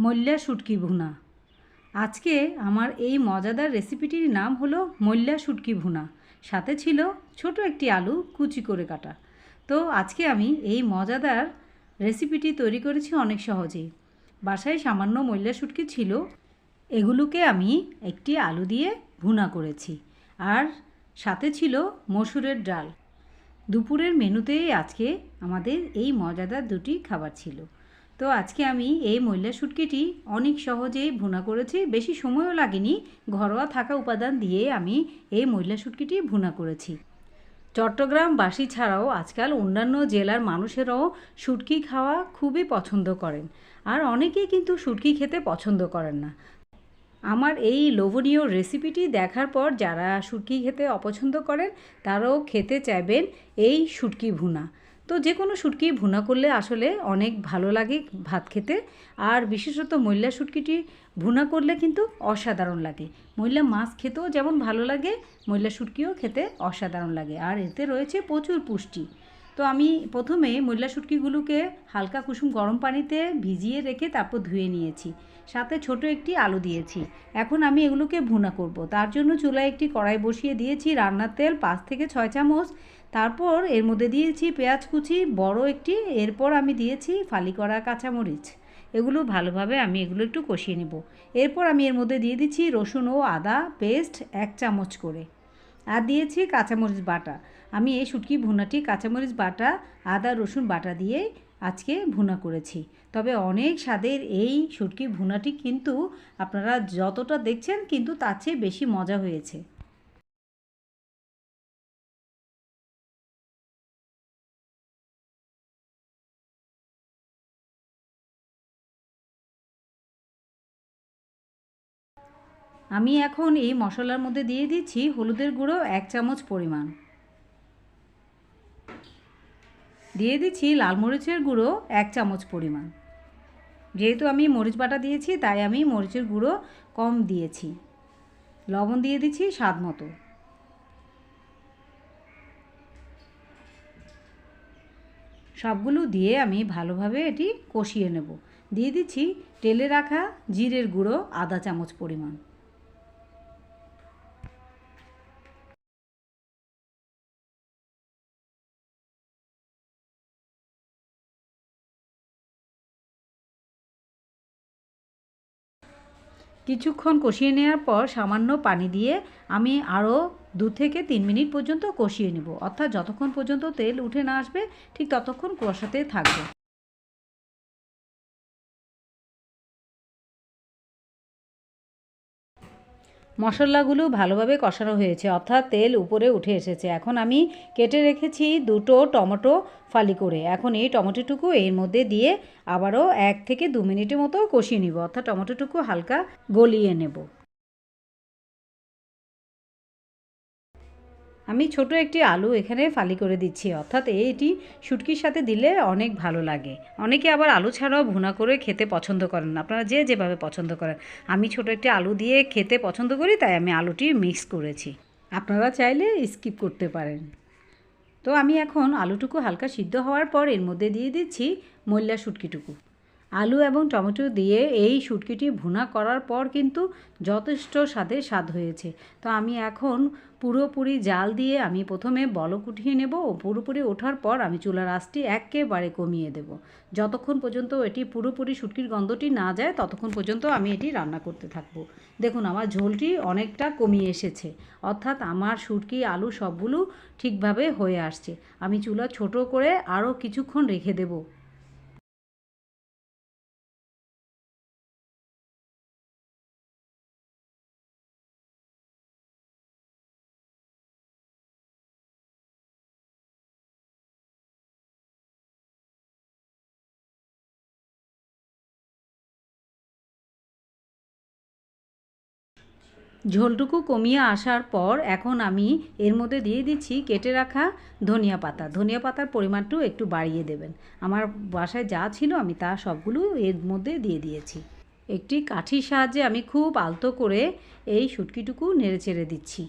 মল্লা শুটকি ভুনা। আজকে আমার এই মজাদার রেসিপিটির নাম হলো মল্লা শুটকি ভুনা। সাথে ছিল ছোট একটি আলু কুচি করে কাটা। তো আজকে আমি এই মজাদার রেসিপিটি তৈরি করেছি অনেক সহজেই। বাসায় সামান্য মল্লা শুটকি ছিল, এগুলোকে আমি একটি আলু দিয়ে ভুনা করেছি। আর সাথে ছিল মসুরের ডাল। দুপুরের মেনুতেই আজকে আমাদের এই মজাদার দুটি খাবার ছিল। তো আজকে আমি এই ময়লা শুটকিটি অনেক সহজেই ভুনা করেছি, বেশি সময়ও লাগেনি, ঘরোয়া থাকা উপাদান দিয়ে আমি এই ময়লা শুটকিটি ভুনা করেছি। চট্টগ্রাম বাসি ছাড়াও আজকাল অন্যান্য জেলার মানুষেরাও শুটকি খাওয়া খুবই পছন্দ করেন, আর অনেকেই কিন্তু শুটকি খেতে পছন্দ করেন না। আমার এই লোভনীয় রেসিপিটি দেখার পর যারা শুটকি খেতে অপছন্দ করেন, তারাও খেতে চাইবেন এই শুটকি ভুনা। তো যে কোনো শুটকি ভুনা করলে আসলে অনেক ভালো লাগে ভাত খেতে। আর বিশেষত মহিলা শুটকিটি ভুনা করলে কিন্তু অসাধারণ লাগে। মহিলা মাছ খেতেও যেমন ভালো লাগে মহিলা শুটকিও খেতে অসাধারণ লাগে। আর এতে রয়েছে প্রচুর পুষ্টি। তো আমি প্রথমে মহিলা শুটকিগুলোকে হালকা কুসুম গরম পানিতে ভিজিয়ে রেখে তারপর ধুয়ে নিয়েছি। সাথে ছোট একটি আলু দিয়েছি। এখন আমি এগুলোকে ভুনা করব। তার জন্য চুলায় একটি কড়াই বসিয়ে দিয়েছি রান্নার তেল পাঁচ থেকে ছয় চামচ। তারপর এর মধ্যে দিয়েছি পেঁয়াজ কুচি, বড় একটি, এরপর আমি দিয়েছি ফালি করা কাঁচামরিচ। এগুলো ভালোভাবে আমি এগুলো একটু কষিয়ে নেব। এরপর আমি এর মধ্যে দিয়ে দিচ্ছি রসুন ও আদা পেস্ট এক চামচ করে। আর দিয়েছি কাঁচামরিচ বাটা। আমি এই শুটকি ভুনাটি কাঁচামরিচ বাটা, আদা, রসুন বাটা দিয়ে আজকে ভুনা করেছি। তবে অনেক স্বাদের এই শুটকি ভুনাটি কিন্তু আপনারা যতটা দেখছেন কিন্তু তার চেয়ে বেশি মজা হয়েছে। আমি এখন এই মশলার মধ্যে দিয়ে দিচ্ছি হলুদের গুঁড়ো এক চামচ পরিমাণ। দিয়ে দিচ্ছি লাল মরিচের গুঁড়ো এক চামচ পরিমাণ। যেহেতু আমি মরিচ বাটা দিয়েছি, তাই আমি মরিচের গুঁড়ো কম দিয়েছি। লবণ দিয়ে দিচ্ছি স্বাদ মতো। সবগুলো দিয়ে আমি ভালোভাবে এটি কষিয়ে নেব। দিয়ে দিচ্ছি তেলে রাখা জিরের গুঁড়ো আধা চামচ পরিমাণ। কিছুক্ষণ কষিয়ে নেওয়ার পর সামান্য পানি দিয়ে আমি আরও দু থেকে তিন মিনিট পর্যন্ত কষিয়ে নেব। অর্থাৎ যতক্ষণ পর্যন্ত তেল উঠে না আসবে, ঠিক ততক্ষণ কষাতে থাকবে। মশলাগুলো ভালোভাবে কষানো হয়েছে, অর্থাৎ তেল উপরে উঠে এসেছে। এখন আমি কেটে রেখেছি দুটো টমেটো ফালি করে। এখন এই টমেটোটুকু এর মধ্যে দিয়ে আবারও এক থেকে দু মিনিটের মতো কষিয়ে নিব, অর্থাৎ টমেটোটুকু হালকা গলিয়ে নেব। আমি ছোট একটি আলু এখানে ফালি করে দিচ্ছি, অর্থাৎ এইটি শুটকির সাথে দিলে অনেক ভালো লাগে। অনেকে আবার আলু ছাড়াও ভুনা করে খেতে পছন্দ করেন আপনারা যে যেভাবে পছন্দ করেন। আমি ছোট একটি আলু দিয়ে খেতে পছন্দ করি, তাই আমি আলুটি মিক্স করেছি। আপনারা চাইলে স্কিপ করতে পারেন। তো আমি এখন আলুটুকু হালকা সিদ্ধ হওয়ার পর এর মধ্যে দিয়ে দিচ্ছি মল্লা শুটকিটুকু। আলু এবং টমেটো দিয়ে এই শুটকিটি ভুনা করার পর কিন্তু যথেষ্ট স্বাদের স্বাদ হয়েছে। তো আমি এখন পুরোপুরি জাল দিয়ে আমি প্রথমে বলক উঠিয়ে নেব ও পুরোপুরি ওঠার পর আমি চুলার আঁচটি একেবারে কমিয়ে দেব। যতক্ষণ পর্যন্ত এটি পুরোপুরি শুটকির গন্ধটি না যায়, ততক্ষণ পর্যন্ত আমি এটি রান্না করতে থাকব। দেখুন, আমার ঝোলটি অনেকটা কমিয়ে এসেছে। অর্থাৎ আমার শুটকি, আলু সবগুলো ঠিকভাবে হয়ে আসছে। আমি চুলা ছোট করে আরও কিছুক্ষণ রেখে দেবো। ঝোলটুকু কমিয়ে আসার পর এখন আমি এর মধ্যে দিয়ে দিচ্ছি কেটে রাখা ধনিয়া পাতা। ধনিয়া পাতার পরিমাণটু একটু বাড়িয়ে দেবেন। আমার বাসায় যা ছিল আমি তা সবগুলো এর মধ্যে দিয়ে দিয়েছি। একটি কাঠির সাহায্যে আমি খুব আলতো করে এই শুটকিটুকু নেড়ে চেড়ে দিচ্ছি।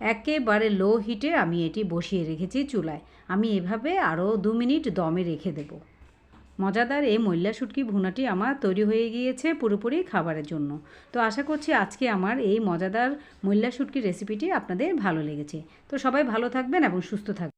একেবারে লো হিটে আমি এটি বসিয়ে রেখেছি চুলায়। আমি এভাবে আরও দু মিনিট দমে রেখে দেব। মজাদার এই ময়লা শুটকি ভুনাটি আমার তৈরি হয়ে গিয়েছে পুরোপুরি খাবারের জন্য। তো আশা করছি আজকে আমার এই মজাদার ময়লা শুটকি রেসিপিটি আপনাদের ভালো লেগেছে। তো সবাই ভালো থাকবেন এবং সুস্থ থাকবেন।